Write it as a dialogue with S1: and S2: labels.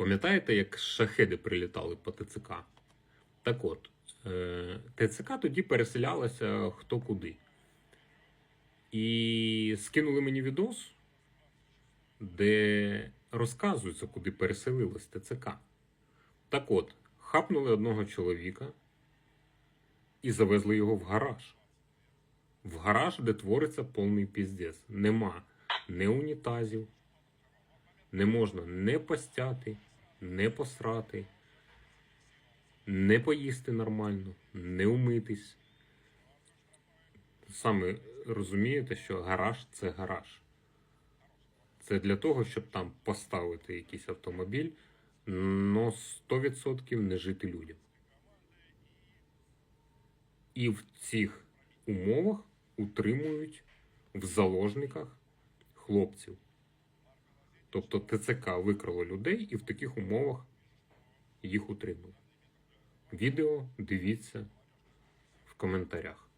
S1: Пам'ятаєте, як шахеди прилітали по ТЦК? Так от, е, ТЦК тоді переселялася хто куди. І скинули мені відос, де розказується, куди переселилась ТЦК. Так от, хапнули одного чоловіка і завезли його в гараж. В гараж, де твориться повний піздець. Нема ні унітазів, не можна не постяти, не посрати, не поїсти нормально, не умитись. Саме розумієте, що гараж це гараж. Це для того, щоб там поставити якийсь автомобіль, но 100% не жити людям. І в цих умовах утримують в заложниках хлопців. Тобто ТЦК викрало людей і в таких умовах їх утримує. Відео дивіться в коментарях.